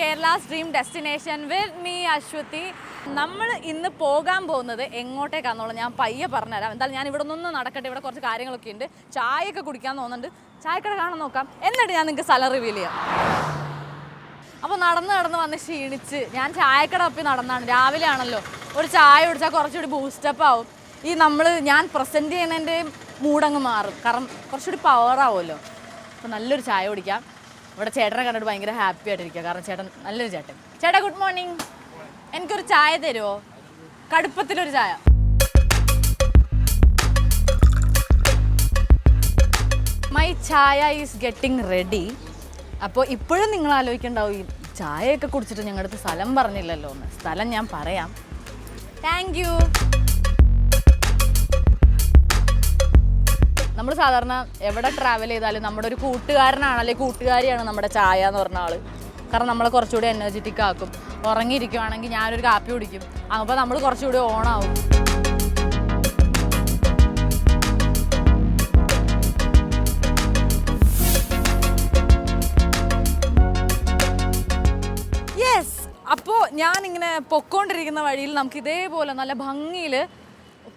Kerala's dream destination with me Aswathy നമ്മൾ ഇന്ന് പോകാൻ പോകുന്നത് എങ്ങോട്ടേക്കാണെന്നുള്ളത് ഞാൻ പയ്യെ പറഞ്ഞുതരാം. എന്തായാലും ഞാൻ ഇവിടെ നിന്ന് നടക്കട്ടെ ഇവിടെ കുറച്ച് കാര്യങ്ങളൊക്കെ ഉണ്ട്. ചായയൊക്കെ കുടിക്കാൻ തോന്നുന്നുണ്ട്. ചായക്കട കാണാൻ നോക്കാം. എന്നിട്ട് ഞാൻ നിങ്ങൾക്ക് സ്ഥലം റിവീൽ ചെയ്യാം. അപ്പോൾ നടന്ന് നടന്ന് വന്ന് ക്ഷീണിച്ച് ഞാൻ ചായക്കട ഒപ്പി നടന്നാണ്. രാവിലെ ആണല്ലോ. ഒരു ചായ കുടിച്ചാൽ കുറച്ചുകൂടി ബൂസ്റ്റപ്പ് ആവും. ഈ നമ്മൾ ഞാൻ പ്രസന്റ് ചെയ്യുന്നതിന്റെ മൂടങ്ങ് മാറും. കാരണം കുറച്ചുകൂടി പവർ ആവുമല്ലോ. അപ്പോൾ നല്ലൊരു ചായ കുടിക്കാം. ഇവിടെ ചേട്ടനെ കണ്ടിട്ട് ഭയങ്കര ഹാപ്പി ആയിട്ടിരിക്കുക കാരണം ചേട്ടൻ നല്ലൊരു ചേട്ടൻ. ചേട്ടാ ഗുഡ് മോർണിംഗ് എനിക്കൊരു ചായ തരുമോ കടുപ്പത്തിലൊരു ചായ. മൈ ചായ ഈസ് ഗെറ്റിംഗ് റെഡി അപ്പോൾ ഇപ്പോഴും നിങ്ങൾ ആലോചിക്കണ്ടാവും ഈ ചായയൊക്കെ കുടിച്ചിട്ട് ഞങ്ങളുടെ അടുത്ത് സ്ഥലം പറഞ്ഞില്ലല്ലോ എന്ന് സ്ഥലം ഞാൻ പറയാം. താങ്ക് യു നമ്മൾ സാധാരണ എവിടെ ട്രാവൽ ചെയ്താലും നമ്മുടെ ഒരു കൂട്ടുകാരനാണ് അല്ലെങ്കിൽ കൂട്ടുകാരിയാണ് നമ്മുടെ ചായ എന്ന് പറഞ്ഞ ആൾ കാരണം നമ്മളെ കുറച്ചുകൂടി എനർജറ്റിക് ആക്കും. ഉറങ്ങിയിരിക്കുവാണെങ്കിൽ ഞാനൊരു കാപ്പി കുടിക്കും. അപ്പോൾ നമ്മൾ കുറച്ചുകൂടി ഓണാവും യെസ് അപ്പോൾ ഞാനിങ്ങനെ പൊക്കോണ്ടിരിക്കുന്ന വഴിയിൽ നമുക്ക് ഇതേപോലെ നല്ല ഭംഗിയിൽ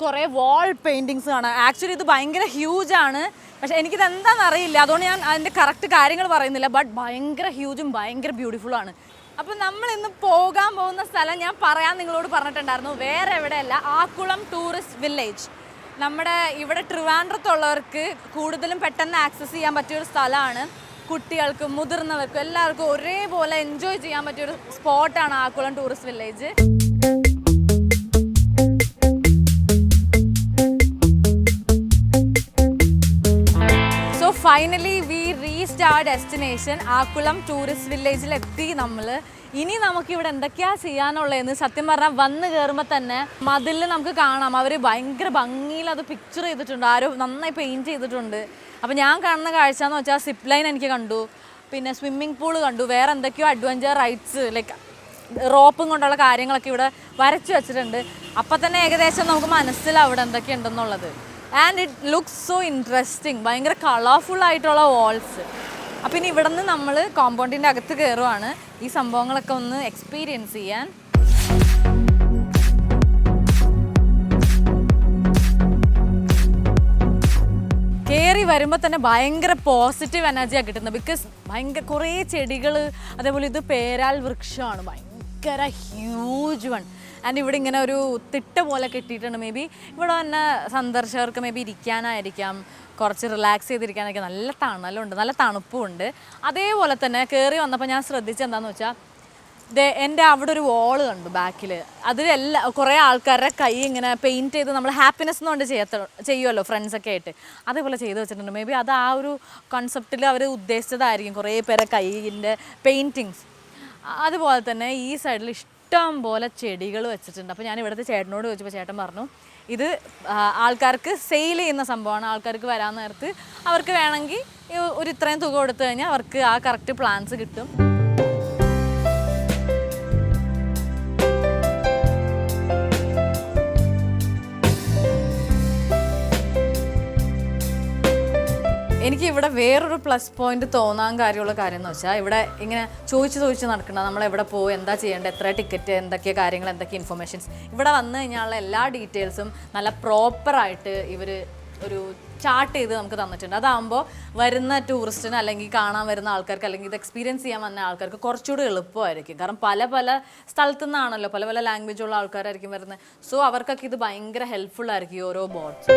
കുറേ വാൾ പെയിന്റിങ്സ് കാണാം. ആക്ച്വലി ഇത് ഭയങ്കര ഹ്യൂജ് ആണ്. പക്ഷേ എനിക്കിത് എന്താണെന്ന് അറിയില്ല. അതുകൊണ്ട് ഞാൻ അതിന്റെ കറക്റ്റ് കാര്യങ്ങൾ പറയുന്നില്ല. ബട്ട് ഭയങ്കര ഹ്യൂജും ഭയങ്കര ബ്യൂട്ടിഫുൾ ആണ്. അപ്പോൾ നമ്മൾ ഇന്ന് പോകാൻ പോകുന്ന സ്ഥലം ഞാൻ പറയാൻ നിങ്ങളോട് പറഞ്ഞിട്ടുണ്ടായിരുന്നു. വേറെ എവിടെയല്ല ആക്കുളം ടൂറിസ്റ്റ് വില്ലേജ് നമ്മുടെ ഇവിടെ ട്രിവാൻഡ്രത്തുള്ളവർക്ക് കൂടുതലും പെട്ടെന്ന് ആക്സസ് ചെയ്യാൻ പറ്റിയൊരു സ്ഥലമാണ്. കുട്ടികൾക്കും മുതിർന്നവർക്കും എല്ലാവർക്കും ഒരേപോലെ എൻജോയ് ചെയ്യാൻ പറ്റിയൊരു സ്പോട്ടാണ് Akkulam tourist village finally we reached ആ ഡെസ്റ്റിനേഷൻ ആക്കുളം ടൂറിസ്റ്റ് വില്ലേജിൽ എത്തി നമ്മൾ ഇനി നമുക്ക് ഇവിടെ എന്തൊക്കെയാ ചെയ്യാനുള്ളതെന്ന് സത്യം പറഞ്ഞാൽ വന്ന് കയറുമ്പോൾ തന്നെ മതിലിൽ നമുക്ക് കാണാം. അവർ ഭയങ്കര ഭംഗിയിൽ അത് പിക്ചർ ചെയ്തിട്ടുണ്ട്. ആരോ നന്നായി പെയിന്റ് ചെയ്തിട്ടുണ്ട്. അപ്പോൾ ഞാൻ കാണുന്ന കാഴ്ച എന്ന് വെച്ചാൽ സിപ്പ് ലൈൻ എനിക്ക് കണ്ടു. പിന്നെ സ്വിമ്മിംഗ് പൂൾ കണ്ടു. വേറെ എന്തൊക്കെയോ അഡ്വഞ്ചർ റൈഡ്സ് ലൈക്ക് റോപ്പും കൊണ്ടുള്ള കാര്യങ്ങളൊക്കെ ഇവിടെ വരച്ചു വെച്ചിട്ടുണ്ട്. അപ്പം തന്നെ ഏകദേശം നമുക്ക് മനസ്സിലാവും ഇവിടെ എന്തൊക്കെ ഉണ്ടെന്നുള്ളത് and it looks so interesting ഭയങ്കര കളർഫുൾ ആയിട്ടുള്ള വാൾസ് അപ്പം ഇനി ഇവിടെ നിന്ന് നമ്മൾ കോമ്പൗണ്ടിന്റെ അകത്ത് കയറുവാണ് ഈ സംഭവങ്ങളൊക്കെ ഒന്ന് എക്സ്പീരിയൻസ് ചെയ്യാൻ. കയറി വരുമ്പോൾ തന്നെ ഭയങ്കര പോസിറ്റീവ് എനർജിയാണ് കിട്ടുന്നത്. ബിക്കോസ് ഭയങ്കര കുറേ ചെടികൾ അതേപോലെ ഇത് പേരാൽ വൃക്ഷമാണ്. ഭയങ്കര ഹ്യൂജ് വൺ ആൻഡ് ഇവിടെ ഇങ്ങനെ ഒരു തിട്ട പോലെ കിട്ടിയിട്ടുണ്ട്. മേ ബി ഇവിടെ തന്നെ സന്ദർശകർക്ക് മേ ബി ഇരിക്കാനായിരിക്കാം. കുറച്ച് റിലാക്സ് ചെയ്തിരിക്കാനൊക്കെ നല്ല തണലുണ്ട്. നല്ല തണുപ്പുമുണ്ട് അതേപോലെ തന്നെ കയറി വന്നപ്പോൾ ഞാൻ ശ്രദ്ധിച്ചെന്താന്ന് വെച്ചാൽ എന്റെ അവിടെ ഒരു വാൾ കണ്ടു ബാക്കിൽ അതിലെല്ലാ കുറേ ആൾക്കാരുടെ കൈ ഇങ്ങനെ പെയിന്റ് ചെയ്ത് നമ്മൾ ഹാപ്പിനെസ് എന്നുകൊണ്ട് ചെയ്യത്ത ചെയ്യുമല്ലോ ഫ്രണ്ട്സൊക്കെ ആയിട്ട്. അതേപോലെ ചെയ്ത് വെച്ചിട്ടുണ്ട്. മേ ബി അത് ആ ഒരു കോൺസെപ്റ്റിൽ അവർ ഉദ്ദേശിച്ചതായിരിക്കും. കുറേ പേരെ കൈയിന്റെ പെയിന്റിങ്സ് അതുപോലെ തന്നെ ഈ സൈഡിൽ ഇഷ്ടം പോലെ ചെടികൾ വെച്ചിട്ടുണ്ട്. അപ്പോൾ ഞാൻ ഇവിടുത്തെ ചേട്ടനോട് ചോദിച്ചപ്പോൾ ചേട്ടൻ പറഞ്ഞു ഇത് ആൾക്കാർക്ക് സെയിൽ ചെയ്യുന്ന സംഭവമാണ്. ആൾക്കാർക്ക് വരാൻ നേരത്ത് അവർക്ക് വേണമെങ്കിൽ ഒരു ഇത്രയും തുക കൊടുത്തു കഴിഞ്ഞാൽ അവർക്ക് ആ കറക്റ്റ് പ്ലാൻസ് കിട്ടും. എനിക്ക് ഇവിടെ വേറൊരു പ്ലസ് പോയിന്റ് തോന്നാൻ കാര്യമുള്ള കാര്യം എന്ന് വെച്ചാൽ ഇവിടെ ഇങ്ങനെ ചോദിച്ചു ചോദിച്ചു നടക്കണം നമ്മൾ എവിടെ പോകും എന്താ ചെയ്യേണ്ടത് എത്ര ടിക്കറ്റ് എന്തൊക്കെ കാര്യങ്ങൾ എന്തൊക്കെ ഇൻഫർമേഷൻസ് ഇവിടെ വന്നു കഴിഞ്ഞാലുള്ള എല്ലാ ഡീറ്റെയിൽസും നല്ല പ്രോപ്പറായിട്ട് ഇവർ ഒരു ചാർട്ട് ചെയ്ത് നമുക്ക് തന്നിട്ടുണ്ട്. അതാകുമ്പോൾ വരുന്ന ടൂറിസ്റ്റിന് അല്ലെങ്കിൽ കാണാൻ വരുന്ന ആൾക്കാർക്ക് അല്ലെങ്കിൽ ഇത് എക്സ്പീരിയൻസ് ചെയ്യാൻ വന്ന ആൾക്കാർക്ക് കുറച്ചുകൂടി എളുപ്പമായിരിക്കും. കാരണം പല പല സ്ഥലത്തു നിന്നാണല്ലോ പല പല ലാംഗ്വേജ് ഉള്ള ആൾക്കാരായിരിക്കും വരുന്നത്. സോ അവർക്കൊക്കെ ഇത് ഭയങ്കര ഹെൽപ്ഫുൾ ആയിരിക്കും ഓരോ ബോർഡ്സ്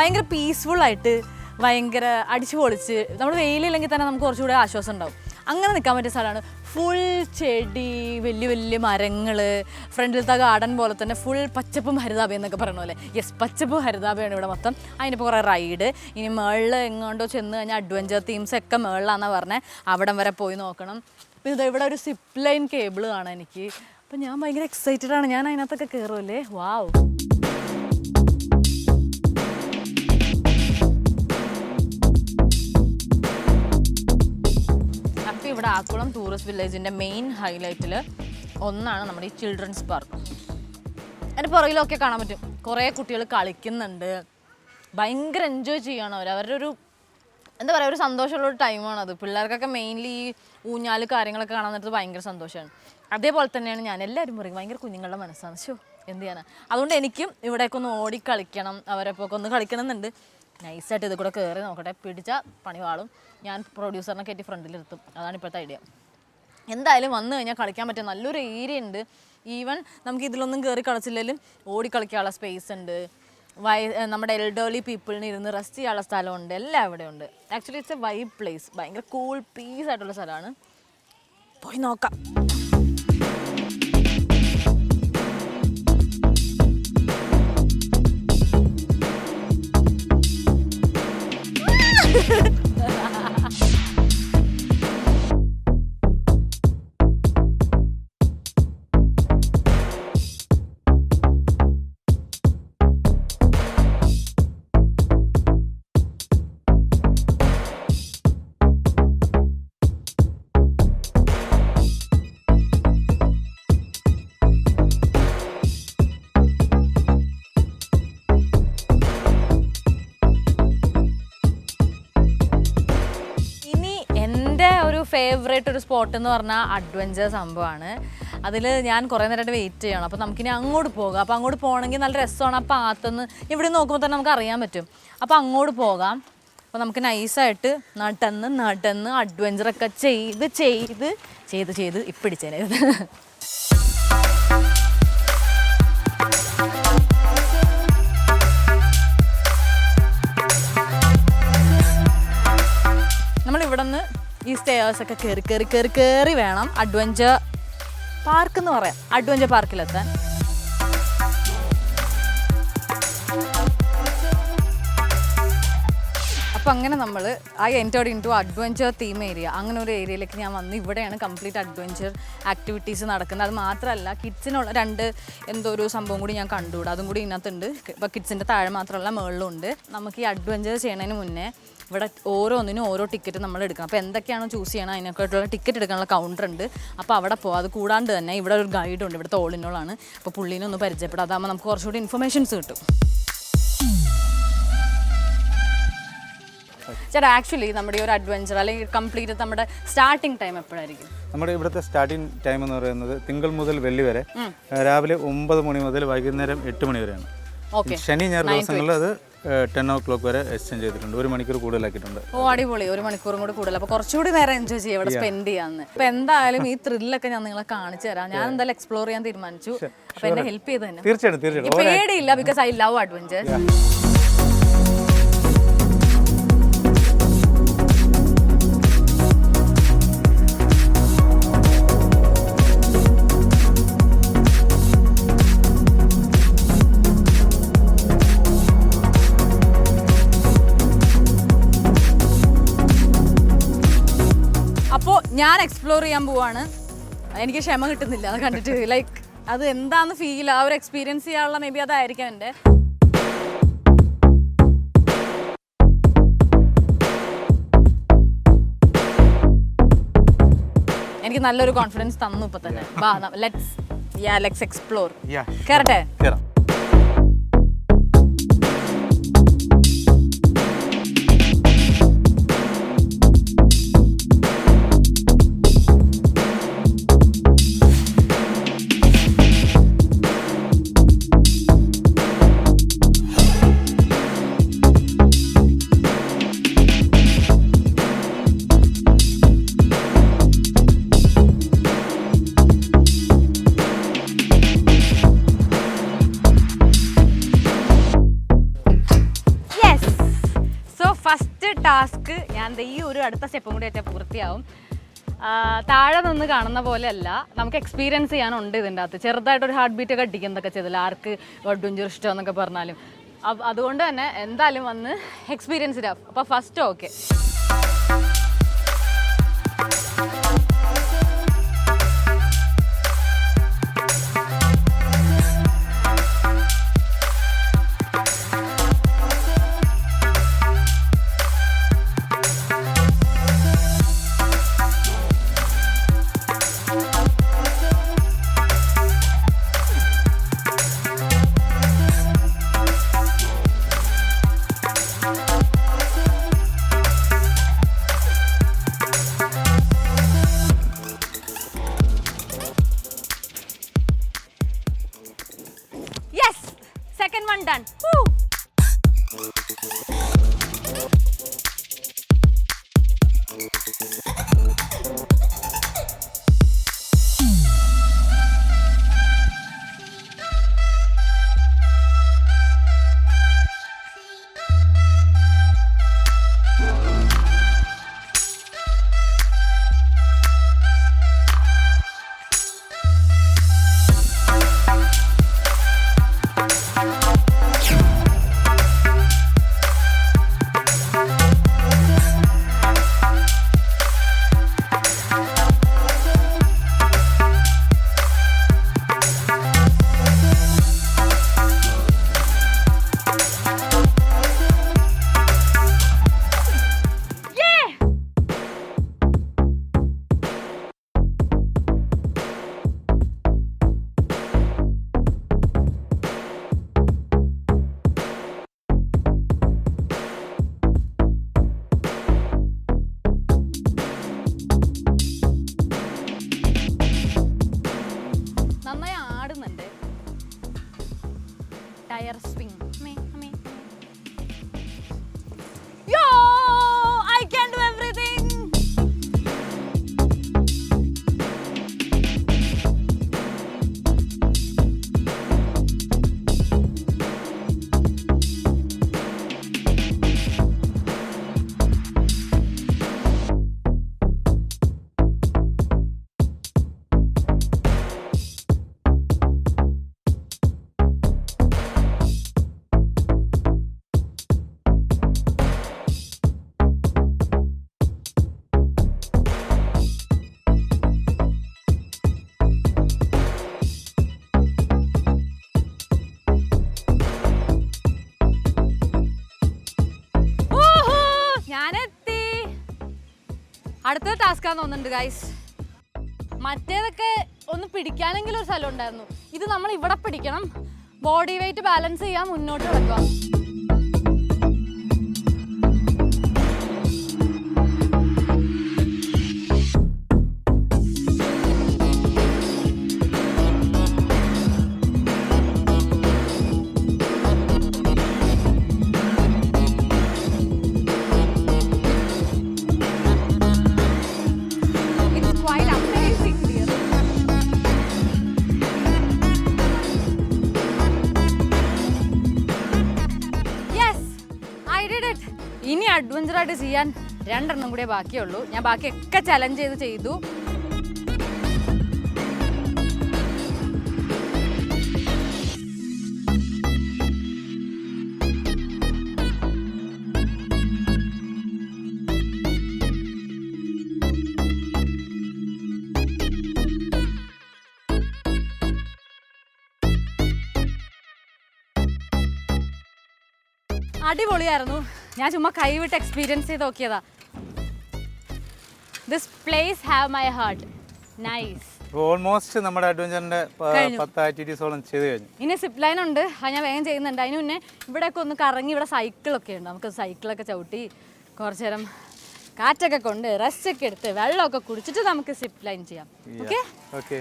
ഭയങ്കര പീസ്ഫുൾ ആയിട്ട് ഭയങ്കര അടിച്ചു പൊളിച്ച് നമ്മൾ വെയിലില്ലെങ്കിൽ തന്നെ നമുക്ക് കുറച്ചുകൂടെ ആശ്വാസം ഉണ്ടാവും. അങ്ങനെ നിൽക്കാൻ പറ്റിയ സ്ഥലമാണ് ഫുൾ ചെടി വലിയ വലിയ മരങ്ങൾ ഫ്രണ്ടിലത്തെ ഗാർഡൻ പോലെ തന്നെ ഫുൾ പച്ചപ്പും ഹരിതാപയും എന്നൊക്കെ പറയുന്ന പോലെ. യെസ് പച്ചപ്പും ഹരിതാപയാണ് ഇവിടെ മൊത്തം. അതിനിപ്പോൾ കുറേ റൈഡ് ഇനി മേളിൽ എങ്ങോട്ടോ ചെന്ന് കഴിഞ്ഞാൽ അഡ്വഞ്ചർ തീംസ് ഒക്കെ മേളിലാണെന്നാണ് പറഞ്ഞത് അവിടം വരെ പോയി നോക്കണം. പിന്നെ ഇത് ഇവിടെ ഒരു സിപ്പ് ലൈൻ കേബിൾ കാണാൻ എനിക്ക്. അപ്പം ഞാൻ ഭയങ്കര എക്സൈറ്റഡ് ആണ്. ഞാൻ അതിനകത്തൊക്കെ കയറുമല്ലേ വാവ് ഇവിടെ ആക്കുളം ടൂറിസ്റ്റ് വില്ലേജിന്റെ മെയിൻ ഹൈലൈറ്റിൽ ഒന്നാണ് നമ്മുടെ ഈ ചിൽഡ്രൻസ് പാർക്ക് അതിന്റെ പുറകിലൊക്കെ കാണാൻ പറ്റും. കുറേ കുട്ടികൾ കളിക്കുന്നുണ്ട്. ഭയങ്കര എൻജോയ് ചെയ്യണം അവർ അവരുടെ ഒരു എന്താ പറയുക ഒരു സന്തോഷമുള്ള ടൈമാണ് അത്. പിള്ളേർക്കൊക്കെ മെയിൻലി ഈ ഊഞ്ഞാൽ കാര്യങ്ങളൊക്കെ കാണാൻ നേരത്ത് ഭയങ്കര സന്തോഷമാണ് അതേപോലെ തന്നെയാണ് ഞാൻ എല്ലാവരും പറയും ഭയങ്കര കുഞ്ഞുങ്ങളുടെ മനസ്സാണ്. ഷോ എന്ത് ചെയ്യാനാണ് അതുകൊണ്ട് എനിക്കും ഇവിടേക്കൊന്ന് ഓടി കളിക്കണം. അവരെപ്പോൾ ഒക്കെ ഒന്ന് കളിക്കണം എന്നുണ്ട് നൈസായിട്ട് ഇത് കൂടെ കയറി നോക്കട്ടെ. പിടിച്ച പണി വാളും. ഞാൻ പ്രൊഡ്യൂസറിനെ കയറ്റി ഫ്രണ്ടിലിരുത്തും അതാണ് ഇപ്പോഴത്തെ ഐഡിയ എന്തായാലും വന്നു കഴിഞ്ഞാൽ കളിക്കാൻ പറ്റിയ നല്ലൊരു ഏരിയ ഉണ്ട്. ഈവൻ നമുക്ക് ഇതിലൊന്നും കയറി കളിച്ചില്ലെങ്കിലും ഓടി കളിക്കാനുള്ള സ്പേസ് ഉണ്ട്. വൈ നമ്മുടെ എൽഡേർലി പീപ്പിളിന് ഇരുന്ന് റെസ്റ്റ് ചെയ്യാനുള്ള സ്ഥലമുണ്ട്. എല്ലാം അവിടെ ഉണ്ട്. Actually it's a vibe place ഭയങ്കര കൂൾ പീസ് ആയിട്ടുള്ള സ്ഥലമാണ്. പോയി നോക്കാം. ഒരു സ്പോട്ട് എന്ന് പറഞ്ഞാൽ അഡ്വഞ്ചർ സംഭവമാണ് അതിൽ ഞാൻ കുറേ നേരമായിട്ട് വെയിറ്റ് ചെയ്യണം. അപ്പോൾ നമുക്കിനി അങ്ങോട്ട് പോകാം. അപ്പോൾ അങ്ങോട്ട് പോകണമെങ്കിൽ നല്ല രസമാണ്. ആ പാത്തൊന്ന് ഇവിടെ നോക്കുമ്പോൾ തന്നെ നമുക്ക് അറിയാൻ പറ്റും. അപ്പോൾ അങ്ങോട്ട് പോകാം. അപ്പോൾ നമുക്ക് നൈസായിട്ട് നടന്ന് നടന്ന് അഡ്വഞ്ചറൊക്കെ ചെയ്ത് ചെയ്ത് ചെയ്ത് ചെയ്ത് ഇപ്പിടിച്ചേനെ. ഒക്കെ കയറി കയറി കയറി കയറി വേണം. അഡ്വഞ്ചർ പാർക്ക് എന്ന് പറയാം. അഡ്വഞ്ചർ പാർക്കിലെത്താൻ അപ്പം അങ്ങനെ നമ്മൾ I entered into adventure theme area അങ്ങനെ ഒരു ഏരിയയിലേക്ക് ഞാൻ വന്ന് ഇവിടെയാണ് കംപ്ലീറ്റ് അഡ്വഞ്ചർ ആക്ടിവിറ്റീസ് നടക്കുന്നത്. അത് മാത്രമല്ല കിഡ്സിനുള്ള രണ്ട് എന്തോ ഒരു സംഭവം കൂടി ഞാൻ കണ്ടുകൂടാ. അതും കൂടി ഇതിനകത്തുണ്ട്. ഇപ്പോൾ കിഡ്സിന്റെ താഴെ മാത്രമല്ല മുകളിലും ഉണ്ട്. നമുക്ക് ഈ അഡ്വഞ്ചർ ചെയ്യണതിന് മുന്നേ ഇവിടെ ഓരോന്നിനും ഓരോ ടിക്കറ്റ് നമ്മൾ എടുക്കണം. അപ്പോൾ എന്തൊക്കെയാണോ ചൂസ് ചെയ്യണം അതിനൊക്കെയായിട്ടുള്ള ടിക്കറ്റ് എടുക്കാനുള്ള കൗണ്ടർ ഉണ്ട്. അപ്പോൾ അവിടെ പോകാം അത് കൂടാണ്ട് തന്നെ ഇവിടെ ഒരു ഗൈഡ് ഉണ്ട്. ഇവിടുത്തെ ഓളിനോളാണ് അപ്പോൾ പുള്ളീനെ ഒന്ന് പരിചയപ്പെടാം. അതാകുമ്പോൾ നമുക്ക് കുറച്ചുകൂടി ഇൻഫർമേഷൻസ് കിട്ടും. ചേട്ടാ ആക്ച്വലി നമ്മുടെ ഈ ഒരു അഡ്വഞ്ചർ അല്ലെങ്കിൽ കംപ്ലീറ്റ് നമ്മുടെ സ്റ്റാർട്ടിംഗ് ടൈം എപ്പോഴായിരിക്കും? നമ്മുടെ ഇവിടുത്തെ സ്റ്റാർട്ടിംഗ് ടൈം എന്ന് പറയുന്നത് തിങ്കൾ മുതൽ വെള്ളി വരെ രാവിലെ ഒമ്പത് മണി മുതൽ വൈകുന്നേരം എട്ട് മണി വരെയാണ്. ശനി ഞായർ ദിവസങ്ങളിൽ അത് ടെൻ ഓ ക്ലോക്ക് വരെ എക്സ്ചേഞ്ച് ചെയ്തിട്ടുണ്ട്. ഒരു മണിക്കൂർ കൂടുതലാക്കിയിട്ടുണ്ട്. ഓ അടിപൊളി. ഒരു മണിക്കൂറും കൂടി കൂടുതൽ. അപ്പോൾ കുറച്ചുകൂടി നേരം എൻജോയ് ചെയ്യാം ഇവിടെ സ്പെൻഡ് ചെയ്യാന്ന്. അപ്പൊ എന്തായാലും ഈ ത്രില്ലൊക്കെ ഞാൻ നിങ്ങളെ കാണിച്ചു തരാം. ഞാൻ എന്തായാലും എക്സ്പ്ലോർ ചെയ്യാൻ തീരുമാനിച്ചു. അപ്പൊ എന്നെ ഹെൽപ്പ് ചെയ്ത് തന്നെ തീർച്ചയായിട്ടും തീർച്ചയായിട്ടും. പേടിയില്ല ബിക്കോസ് ഐ ലവ് അഡ്വഞ്ചർ ഞാൻ എക്സ്പ്ലോർ ചെയ്യാൻ പോവാണ്. എനിക്ക് ക്ഷമ കിട്ടുന്നില്ല അത് കണ്ടിട്ട്. ലൈക്ക് അത് എന്താന്ന് ഫീൽ ആ ഒരു എക്സ്പീരിയൻസ് ചെയ്യാനുള്ള മേ ബി അതായിരിക്കാം എന്റെ. എനിക്ക് നല്ലൊരു കോൺഫിഡൻസ് തന്നു ഇപ്പൊ തന്നെ ലെറ്റ്സ് ലെറ്റ്സ് എക്സ്പ്ലോർ കയറട്ടെ ഞാൻ ഈ ഒരു അടുത്ത സ്റ്റെപ്പും കൂടി ഏറ്റവും പൂർത്തിയാവും. താഴെ നിന്ന് കാണുന്ന പോലെയല്ല. നമുക്ക് എക്സ്പീരിയൻസ് ചെയ്യാനുണ്ട് ഇതിന്റെ അകത്ത്. ചെറുതായിട്ടൊരു ഹാർട്ട് ബീറ്റ് ഒക്കെ അടിക്കുന്നതൊക്കെ ചെയ്തില്ല ആർക്ക് അഡ്വഞ്ചർ ഇഷ്ടം എന്നൊക്കെ പറഞ്ഞാലും. അതുകൊണ്ട് തന്നെ എന്തായാലും വന്ന് എക്സ്പീരിയൻസ് ഇടാം. അപ്പോൾ ഫസ്റ്റ് ഓക്കെ അടുത്ത ആണ് തോന്നുന്നുണ്ട് ഗൈസ് മറ്റേതൊക്കെ ഒന്ന് പിടിക്കാനെങ്കിലും ഒരു സ്ഥലം ഉണ്ടായിരുന്നു. ഇത് നമ്മൾ ഇവിടെ പിടിക്കണം. ബോഡി വെയിറ്റ് ബാലൻസ് ചെയ്യാൻ മുന്നോട്ട് കിടക്കുക ആയിട്ട് ചെയ്യാൻ രണ്ടെണ്ണം കൂടെ ബാക്കിയുള്ളൂ. ഞാൻ ബാക്കിയൊക്കെ ചലഞ്ച് ചെയ്ത് ചെയ്തു. അടിപൊളിയായിരുന്നു. ഞാൻ ചുമ്മാ കൈവിട്ട് എക്സ്പീരിയൻസ് ചെയ്ത് നോക്കിയതാ. This place have my heart nice almost നമ്മുടെ അഡ്വഞ്ചറിന്റെ. പത്ത് ആക്ടിവിറ്റീസോളം ചെയ്തു കഴിഞ്ഞു. ഇനി സിപ്പ് ലൈൻ ഉണ്ട്. അത് ഞാൻ വേഗം ചെയ്യുന്നുണ്ട്. അതിന് മുന്നേ ഇവിടെയൊക്കെ ഒന്ന് കറങ്ങി ഇവിടെ സൈക്കിളൊക്കെ ഉണ്ട്. നമുക്ക് സൈക്കിളൊക്കെ ചവിട്ടി കുറച്ച് നേരം കാറ്റൊക്കെ കൊണ്ട് റെസ്റ്റ് ഒക്കെ എടുത്ത് വെള്ളമൊക്കെ കുടിച്ചിട്ട് നമുക്ക് സിപ്പ് ലൈൻ ചെയ്യാം. ഓക്കെ ഓക്കെ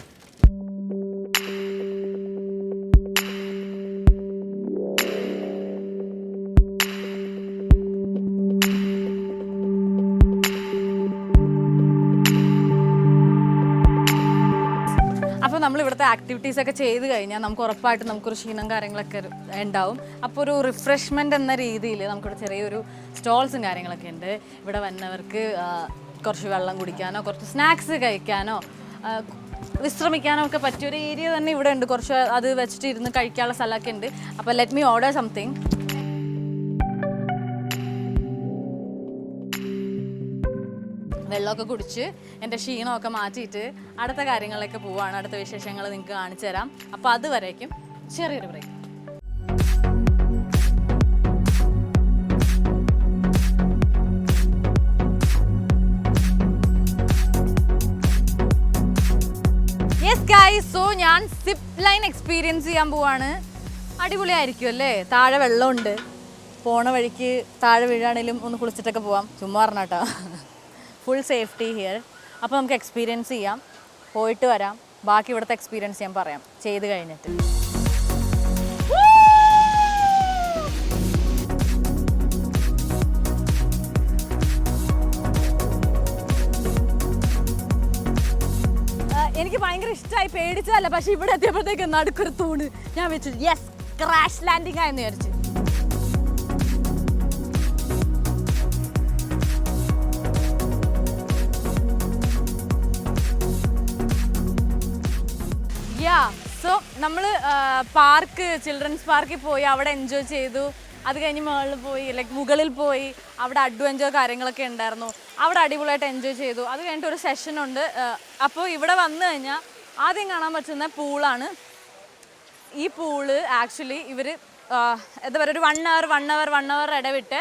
ആക്ടിവിറ്റീസ് ഒക്കെ ചെയ്ത് കഴിഞ്ഞാൽ നമുക്ക് ഉറപ്പായിട്ട് നമുക്കൊരു ക്ഷീണം കാര്യങ്ങളൊക്കെ ഉണ്ടാവും. അപ്പോൾ ഒരു റിഫ്രഷ്മെന്റ് എന്ന രീതിയിൽ നമുക്കിവിടെ ചെറിയൊരു സ്റ്റോൾസും കാര്യങ്ങളൊക്കെ ഉണ്ട്. ഇവിടെ വന്നവർക്ക് കുറച്ച് വെള്ളം കുടിക്കാനോ കുറച്ച് സ്നാക്സ് കഴിക്കാനോ വിശ്രമിക്കാനോ ഒക്കെ പറ്റിയൊരു ഏരിയ തന്നെ ഇവിടെ ഉണ്ട്. കുറച്ച് അത് വെച്ചിട്ട് ഇരുന്ന് കഴിക്കാനുള്ള സ്ഥലമൊക്കെ ഉണ്ട്. അപ്പോൾ ലെറ്റ് മീ ഓർഡർ സംതിങ് വെള്ളമൊക്കെ കുടിച്ച് എന്റെ ക്ഷീണമൊക്കെ മാറ്റിയിട്ട് അടുത്ത കാര്യങ്ങളിലേക്ക് പോവാണ് അടുത്ത വിശേഷങ്ങൾ നിങ്ങൾക്ക് കാണിച്ചു തരാം. അപ്പോൾ അതുവരേക്കും ചെറിയൊരു ബ്രേക്ക് യെസ് സോ ഞാൻ സിപ്പ് ലൈൻ എക്സ്പീരിയൻസ് ചെയ്യാൻ പോവാണ്. അടിപൊളിയായിരിക്കും അല്ലേ താഴെ വെള്ളമുണ്ട്. പോണ വഴിക്ക് താഴെ വീഴാണെങ്കിലും ഒന്ന് കുളിച്ചിട്ടൊക്കെ പോവാം. ചുമ്മാ പറഞ്ഞാട്ടോ. ഫുൾ സേഫ്റ്റി ഹിയർ അപ്പോൾ നമുക്ക് എക്സ്പീരിയൻസ് ചെയ്യാം. പോയിട്ട് വരാം. ബാക്കി ഇവിടുത്തെ എക്സ്പീരിയൻസ് ഞാൻ പറയാം. ചെയ്ത് കഴിഞ്ഞിട്ട്. എനിക്ക് ഭയങ്കര ഇഷ്ടമായി പേടിച്ചതല്ല. പക്ഷെ ഇവിടെ എത്തിയപ്പോഴത്തേക്ക് നടുക്കൊരു തൂണ് ഞാൻ വെച്ചു. യെസ് ക്രാഷ് ലാൻഡിംഗ് ആയെന്ന് വിചാരിച്ചു. നമ്മൾ പാർക്ക് ചിൽഡ്രൻസ് പാർക്കിൽ പോയി അവിടെ എൻജോയ് ചെയ്തു. അത് കഴിഞ്ഞ് മുകളിൽ പോയി ലൈക്ക് മുകളിൽ പോയി അവിടെ അഡ്വഞ്ചർ കാര്യങ്ങളൊക്കെ ഉണ്ടായിരുന്നു. അവിടെ അടിപൊളിയായിട്ട് എൻജോയ് ചെയ്തു. അത് കഴിഞ്ഞിട്ട് ഒരു സെഷൻ ഉണ്ട്. അപ്പോൾ ഇവിടെ വന്നു കഴിഞ്ഞാൽ ആദ്യം കാണാൻ പറ്റുന്ന പൂളാണ്. ഈ പൂൾ ആക്ച്വലി ഇവർ എന്താ പറയുക ഒരു one hour one hour one hour ഇടവിട്ട്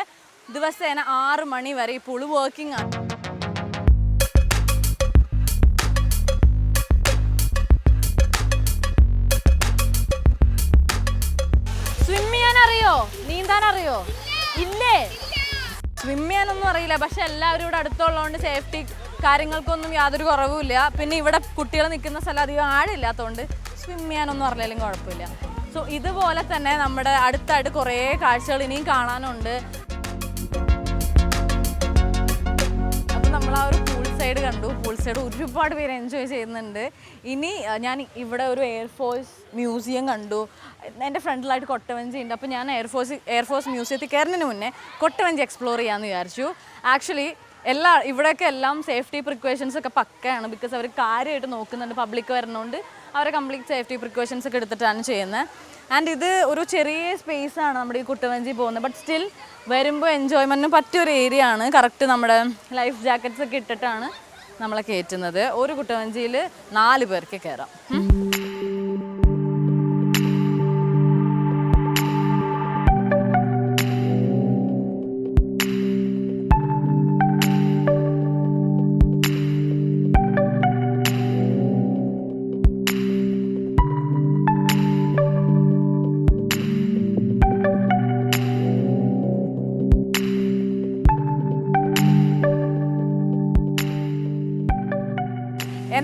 ദിവസേന ആറ് മണി വരെ ഈ പൂൾ വർക്കിംഗ് ആണ്. നീന്താൻ അറിയോ ഇല്ലേ? സ്വിം ചെയ്യാനൊന്നും അറിയില്ല. പക്ഷെ എല്ലാവരും ഇവിടെ അടുത്തുള്ളതുകൊണ്ട് സേഫ്റ്റി കാര്യങ്ങൾക്കൊന്നും യാതൊരു കുറവുമില്ല. പിന്നെ ഇവിടെ കുട്ടികൾ നിൽക്കുന്ന സ്ഥലം അധികം ആഴില്ലാത്തതുകൊണ്ട് സ്വിം ചെയ്യാനൊന്നും അറിയില്ലെങ്കിലും കുഴപ്പമില്ല. സോ ഇതുപോലെ തന്നെ നമ്മുടെ അടുത്തായിട്ട് കുറേ കാഴ്ചകൾ ഇനിയും കാണാനുണ്ട്. അപ്പം നമ്മൾ ആ ഒരു സൈഡ് കണ്ടു പൂൾ സൈഡ് ഒരുപാട് പേര് എൻജോയ് ചെയ്യുന്നുണ്ട്. ഇനി ഞാൻ ഇവിടെ ഒരു എയർഫോഴ്സ് മ്യൂസിയം കണ്ടു. എന്റെ ഫ്രണ്ടിലായിട്ട് കൊട്ടവഞ്ചി ഉണ്ട്. അപ്പോൾ ഞാൻ എയർഫോഴ്സ് എയർഫോഴ്സ് മ്യൂസിയത്തിൽ കയറുന്നതിന് മുന്നേ കൊട്ടവഞ്ചി എക്സ്പ്ലോർ ചെയ്യാമെന്ന് വിചാരിച്ചു. ആക്ച്വലി എല്ലാ ഇവിടെയൊക്കെ എല്ലാം സേഫ്റ്റി പ്രിക്കോഷൻസ് ഒക്കെ പക്കയാണ്. ബിക്കോസ് അവർ കാര്യമായിട്ട് നോക്കുന്നുണ്ട് പബ്ലിക് വരുന്നതുകൊണ്ട് അവരെ കംപ്ലീറ്റ് സേഫ്റ്റി പ്രിക്കോഷൻസ് ഒക്കെ എടുത്തിട്ടാണ് ചെയ്യുന്നത്. ആൻഡ് ഇത് ഒരു ചെറിയ സ്പേസ് ആണ് നമ്മുടെ ഈ കുട്ടവഞ്ചി പോകുന്നത്. ബട്ട് സ്റ്റിൽ വരുമ്പോൾ എൻജോയ്മെന്റിന് പറ്റിയൊരു ഏരിയ ആണ്. കറക്റ്റ് നമ്മുടെ ലൈഫ് ജാക്കറ്റ്സ് ഒക്കെ ഇട്ടിട്ടാണ് നമ്മളെ കയറ്റുന്നത്. ഒരു കുട്ടവഞ്ചിയിൽ നാല് പേർക്ക് കയറാം.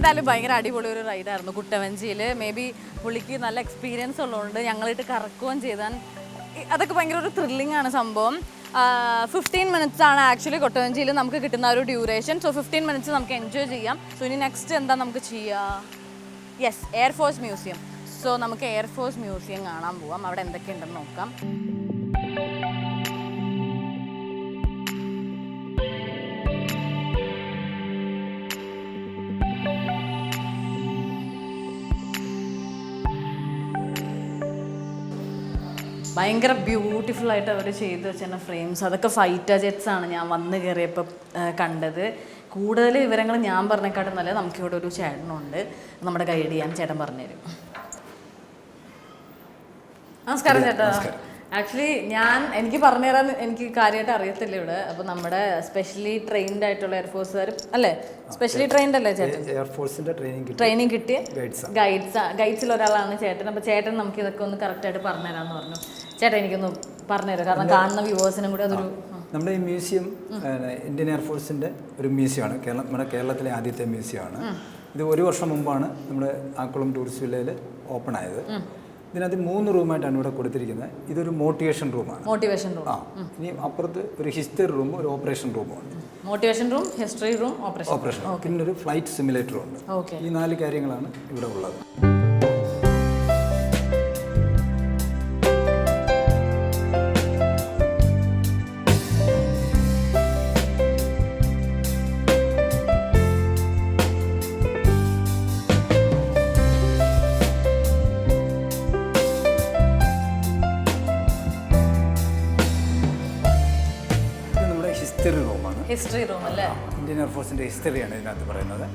എന്തായാലും ഭയങ്കര അടിപൊളി ഒരു റൈഡായിരുന്നു കുട്ടവഞ്ചിയിൽ മേ ബി പുള്ളിക്ക് നല്ല എക്സ്പീരിയൻസ് ഉള്ളതുകൊണ്ട് ഞങ്ങളിട്ട് കറക്കുകയും ചെയ്താൽ അതൊക്കെ ഭയങ്കര ഒരു ത്രില്ലിംഗ് ആണ് സംഭവം. ഫിഫ്റ്റീൻ മിനിറ്റ്സ് ആണ് ആക്ച്വലി കൊട്ടവഞ്ചിയിൽ നമുക്ക് കിട്ടുന്ന ഒരു ഡ്യൂറേഷൻ സോ ഫിഫ്റ്റീൻ മിനിറ്റ്സ് നമുക്ക് എൻജോയ് ചെയ്യാം. സോ ഇനി നെക്സ്റ്റ് എന്താ നമുക്ക് ചെയ്യുക yes air force museum so നമുക്ക് എയർഫോഴ്സ് മ്യൂസിയം കാണാൻ പോവാം. അവിടെ എന്തൊക്കെയുണ്ടെന്ന് നോക്കാം. ഭയങ്കര ബ്യൂട്ടിഫുൾ ആയിട്ട് അവർ ചെയ്തു വെച്ചിരുന്ന ഫ്രെയിംസ് അതൊക്കെ ഫൈറ്റ ജെറ്റ്സ് ആണ് ഞാൻ വന്ന് കയറിയപ്പോൾ കണ്ടത്. കൂടുതൽ വിവരങ്ങൾ ഞാൻ പറഞ്ഞേക്കാട്ടും നല്ല നമുക്കിവിടെ ഒരു ചേട്ടനുണ്ട്. നമ്മുടെ ഗൈഡ് ചെയ്യാൻ ചേട്ടൻ പറഞ്ഞുതരും. നമസ്കാരം ചേട്ടാ. ആക്ച്വലി ഞാൻ എനിക്ക് പറഞ്ഞു തരാൻ എനിക്ക് കാര്യമായിട്ട് അറിയത്തില്ല ഇവിടെ. അപ്പൊ നമ്മുടെ സ്പെഷ്യലി ട്രെയിൻഡ് ആയിട്ടുള്ള എയർഫോഴ്സുകാർ അല്ലേ? സ്പെഷ്യലി ട്രെയിൻഡ് അല്ലേ ചേട്ടൻ? എയർഫോഴ്സിന്റെ ട്രെയിനിങ് കിട്ടി. ട്രെയിനിങ് കിട്ടിയ ഗൈഡ്സ് ഗൈഡ്സ് ഗൈഡ്സിൽ ഒരാളാണ് ചേട്ടൻ. അപ്പൊ ചേട്ടൻ നമുക്ക് ഇതൊക്കെ ഒന്ന് കറക്റ്റ് ആയിട്ട് പറഞ്ഞു ചേട്ടൻ എനിക്കൊന്ന് പറഞ്ഞുതരും കാരണം കാണുന്ന വ്യൂവേഴ്സിനും കൂടെ അതൊരു നമ്മുടെ ഈ മ്യൂസിയം ഇന്ത്യൻ എയർഫോഴ്സിന്റെ ഒരു മ്യൂസിയമാണ്. കേരളം നമ്മുടെ കേരളത്തിലെ ആദ്യത്തെ മ്യൂസിയമാണ്. ഇത് ഒരു വർഷം മുമ്പാണ് നമ്മുടെ ആക്കുളം ടൂറിസ്റ്റ് വില്ലയിൽ ഓപ്പൺ ആയത്. ഇതിനകത്ത് മൂന്ന് റൂമായിട്ടാണ് ഇവിടെ കൊടുത്തിരിക്കുന്നത്. ഇതൊരു മോട്ടിവേഷൻ റൂമാണ്. Motivation room. ആ ഇനി അപ്പുറത്ത് ഒരു ഹിസ്റ്ററി റൂം ഒരു ഓപ്പറേഷൻ റൂമും ഉണ്ട്. Motivation room history room operation. Operation. പിന്നെ ഒരു ഫ്ലൈറ്റ് സിമുലേറ്ററും ഉണ്ട്. ഓക്കെ. ഈ നാല് കാര്യങ്ങളാണ് ഇവിടെ ഉള്ളത്. എയർഫോഴ്സിന്റെ ഹിസ്റ്ററിയാണ് ഇതിനകത്ത് പറയുന്നത്.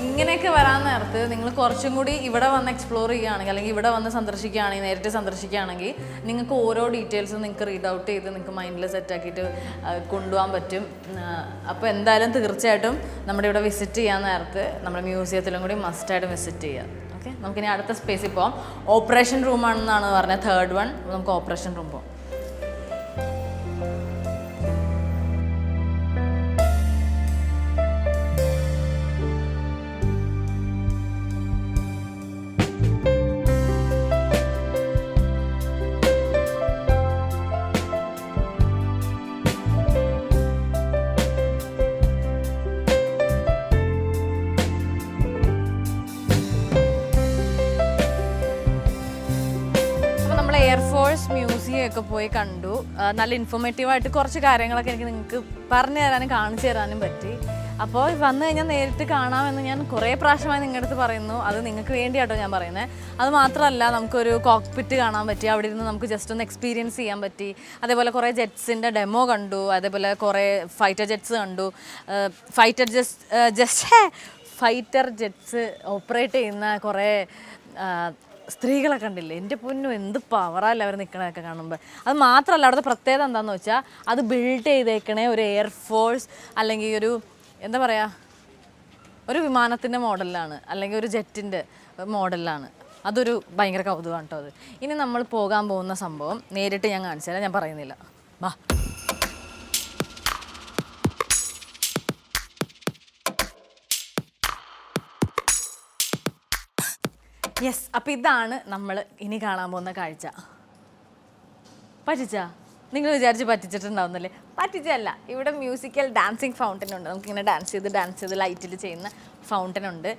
ഇങ്ങനെയൊക്കെ വരാൻ നേരത്ത് നിങ്ങൾ കുറച്ചും കൂടി ഇവിടെ വന്ന് എക്സ്പ്ലോർ ചെയ്യുകയാണെങ്കിൽ അല്ലെങ്കിൽ ഇവിടെ വന്ന് സന്ദർശിക്കുകയാണെങ്കിൽ നേരിട്ട് സന്ദർശിക്കുകയാണെങ്കിൽ നിങ്ങൾക്ക് ഓരോ ഡീറ്റെയിൽസും നിങ്ങൾക്ക് റീഡ് ഔട്ട് ചെയ്ത് നിങ്ങൾക്ക് മൈൻഡിൽ സെറ്റാക്കിയിട്ട് കൊണ്ടുപോകാൻ പറ്റും. അപ്പോൾ എന്തായാലും തീർച്ചയായിട്ടും നമ്മുടെ ഇവിടെ വിസിറ്റ് ചെയ്യാൻ നേരത്ത് നമ്മുടെ മ്യൂസിയത്തിലും കൂടി മസ്റ്റായിട്ട് വിസിറ്റ് ചെയ്യുക ഓക്കെ നമുക്കിനി അടുത്ത സ്പേസിൽ പോകാം ഓപ്പറേഷൻ റൂമാണെന്നാണ് പറഞ്ഞത് തേർഡ് വൺ നമുക്ക് ഓപ്പറേഷൻ റൂം പോകാം ഒക്കെ പോയി കണ്ടു. നല്ല ഇൻഫോർമേറ്റീവായിട്ട് കുറച്ച് കാര്യങ്ങളൊക്കെ എനിക്ക് നിങ്ങൾക്ക് പറഞ്ഞു തരാനും കാണിച്ചു തരാനും പറ്റി. അപ്പോൾ വന്നു കഴിഞ്ഞാൽ നേരിട്ട് കാണാമെന്ന് ഞാൻ കുറേ പ്രാവശ്യമായി നിങ്ങളുടെ അടുത്ത് പറയുന്നു. അത് നിങ്ങൾക്ക് വേണ്ടിയാട്ടോ ഞാൻ പറയുന്നത് അത് മാത്രമല്ല നമുക്കൊരു കോക്പിറ്റ് കാണാൻ പറ്റി. അവിടെ ഇരുന്ന് നമുക്ക് ജസ്റ്റ് ഒന്ന് എക്സ്പീരിയൻസ് ചെയ്യാൻ പറ്റി. അതേപോലെ കുറേ ജെറ്റ്സിന്റെ ഡെമോ കണ്ടു. അതേപോലെ കുറേ ഫൈറ്റർ ജെറ്റ്സ് കണ്ടു. Fighter jest just fighter jets operate ചെയ്യുന്ന കുറേ സ്ത്രീകളെ കണ്ടില്ല? എന്റെ പൊന്നു എന്ത് പവറല്ല അവർ നിൽക്കണതൊക്കെ കാണുമ്പോൾ അത് മാത്രമല്ല അവിടുത്തെ പ്രത്യേകത എന്താണെന്ന് വെച്ചാൽ അത് ബിൽഡ് ചെയ്തേക്കണേ ഒരു എയർഫോഴ്സ് അല്ലെങ്കിൽ ഒരു എന്താ പറയുക ഒരു വിമാനത്തിന്റെ മോഡലിലാണ് അല്ലെങ്കിൽ ഒരു ജെറ്റിന്റെ മോഡലിലാണ്. അതൊരു ഭയങ്കര കൗതുകമാണ് കേട്ടോ അത്. ഇനി നമ്മൾ പോകാൻ പോകുന്ന സംഭവം നേരിട്ട് ഞാൻ കാണിച്ചു ഞാൻ പറയുന്നില്ല. വാ. യെസ് അപ്പം ഇതാണ് നമ്മൾ ഇനി കാണാൻ പോകുന്ന കാഴ്ച. പറ്റിച്ചാ? നിങ്ങൾ വിചാരിച്ച് പറ്റിച്ചിട്ടുണ്ടാവുന്നല്ലേ? പറ്റിച്ചല്ല ഇവിടെ മ്യൂസിക്കൽ ഡാൻസിങ് ഫൗണ്ടൻ ഉണ്ട്. നമുക്കിങ്ങനെ ഡാൻസ് ചെയ്ത് ഡാൻസ് ചെയ്ത് ലൈറ്റിൽ ചെയ്യുന്ന ഫൗണ്ടൻ ഉണ്ട്.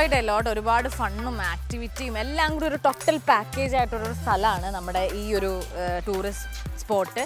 എൻജോയ്ഡ് അലോട്ട് ഒരുപാട് ഫണ്ണും ആക്ടിവിറ്റിയും എല്ലാം കൂടി ഒരു ടോട്ടൽ പാക്കേജ് ആയിട്ടുള്ളൊരു സ്ഥലമാണ് നമ്മുടെ ഈ ഒരു ടൂറിസ്റ്റ് സ്പോട്ട്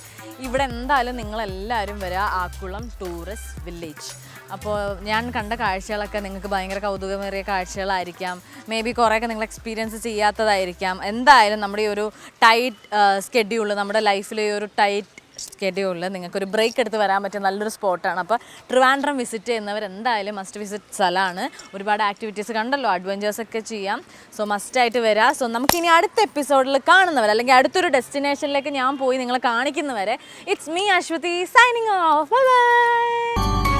ഇവിടെ എന്തായാലും നിങ്ങളെല്ലാവരും വരിക ആക്കുളം ടൂറിസ്റ്റ് വില്ലേജ് അപ്പോൾ ഞാൻ കണ്ട കാഴ്ചകളൊക്കെ നിങ്ങൾക്ക് ഭയങ്കര കൗതുകമേറിയ കാഴ്ചകളായിരിക്കാം. മേ ബി കുറേയൊക്കെ നിങ്ങൾ എക്സ്പീരിയൻസ് ചെയ്യാത്തതായിരിക്കാം. എന്തായാലും നമ്മുടെ ഈ ഒരു ടൈറ്റ് സ്കെഡ്യൂൾ നമ്മുടെ ലൈഫിലെ ഒരു ടൈറ്റ് സ്കെഡ്യൂളിൽ നിങ്ങൾക്കൊരു ബ്രേക്ക് എടുത്ത് വരാൻ പറ്റിയ നല്ലൊരു സ്പോട്ടാണ് അപ്പോൾ ട്രിവാൻഡ്രം വിസിറ്റ് ചെയ്യുന്നവർ എന്തായാലും മസ്റ്റ് വിസിറ്റ് സ്ഥലമാണ്. ഒരുപാട് ആക്ടിവിറ്റീസ് കണ്ടല്ലോ അഡ്വഞ്ചേഴ്സ് ഒക്കെ ചെയ്യാം. സോ മസ്റ്റായിട്ട് വരാം. സോ നമുക്കിനി അടുത്ത എപ്പിസോഡിൽ കാണുന്നവർ അല്ലെങ്കിൽ അടുത്തൊരു ഡെസ്റ്റിനേഷനിലേക്ക് ഞാൻ പോയി നിങ്ങളെ കാണിക്കുന്നവരെ it's me Aswathy signing off bye